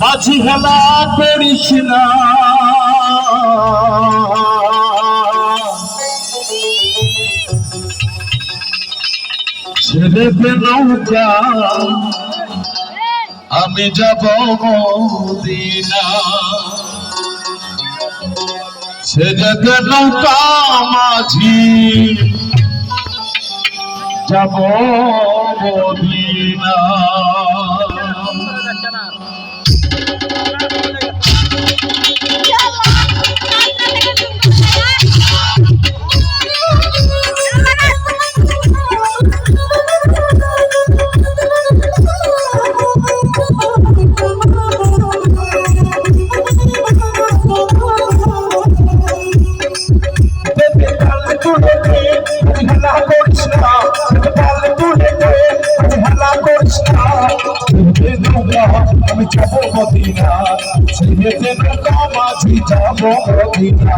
মাঝি হেলা করিস না। ছেলেতে নৌকা আমি যাব মদিনা। ছেলেতে নৌকা মাঝি যাব মদিনা। আমি যাব মদিনা ছেলেতে তো মাঝি যাব মদিনা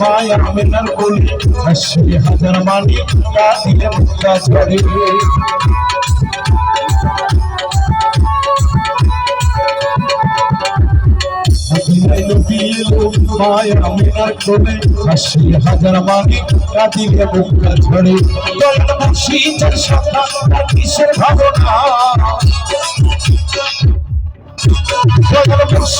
মায়া আমিনার কোলে আশি হাজার মানি, তা দিলে মুক্তা ঝরে হাজার মানি, তা দিলে ঝরে দয়াল মুর্শিদের শাখা কিসের ভাবনা?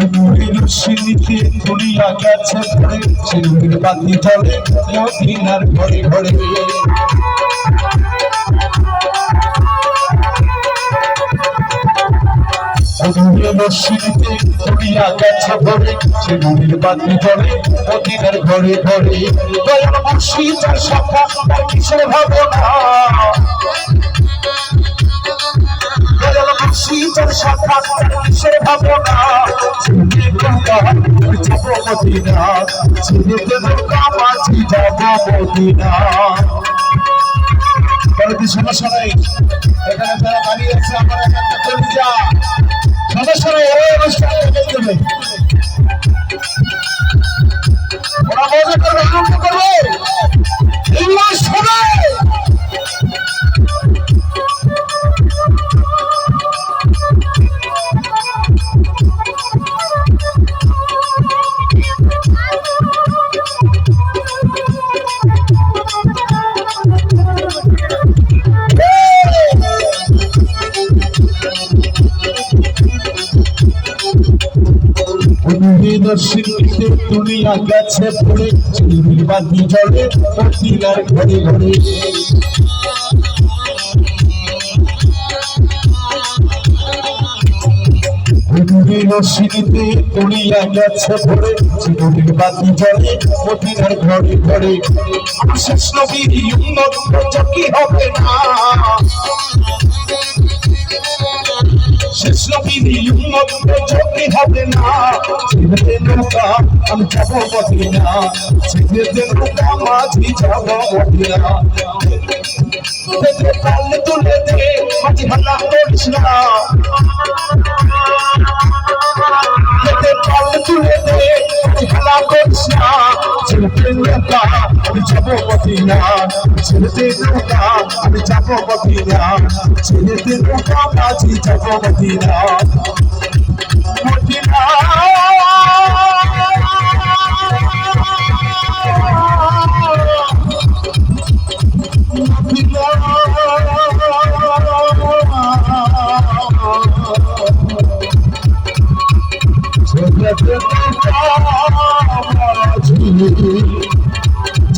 অনুরের দুনিয়া গেছে ভরে সিঁড়ির বাতি জলে মদিনার ঘরে ঘরে। অনুরের দুনিয়া গেছে ভরে সিঁড়ির বাতি জলে মদিনার ঘরে ঘরে। দয়াল মুর্শিদের শাখা কিসের ভাবনা। শাখা আর কিসের ভাবনা। ছেলে আমি যাব মদিনা ছেলেতে নৌকা মাঝি যাব মদিনা পরবর্তী সমস্যা নেই এখানে যারা দাঁড়িয়ে আছে আমার সিদ্ধিতে দুনিয়া গেছে পড়ে বাতি জলে মদিনার ঘরে ঘরে সিঁড়িতে দুনিয়া গেছে ভরে চিরদিন বাতি জলে মদিনার ঘরে ঘরে শেষ নবীর উন্নত কি হবে না উন্নত কি হবে না ছেড়ে নৌকা আমি যাব মদিনা ছেড়ে নৌকা মাঝি যাব মদিনা পারলে তুলে দে না পারলে তুলে দে হাল্লা করিস না ছেড়ে নৌকা আমি যাব মদিনা ছেড়ে নৌকা আমি যাব মদিনা ছেড়ে নৌকা মাঝি যাব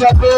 যাবে।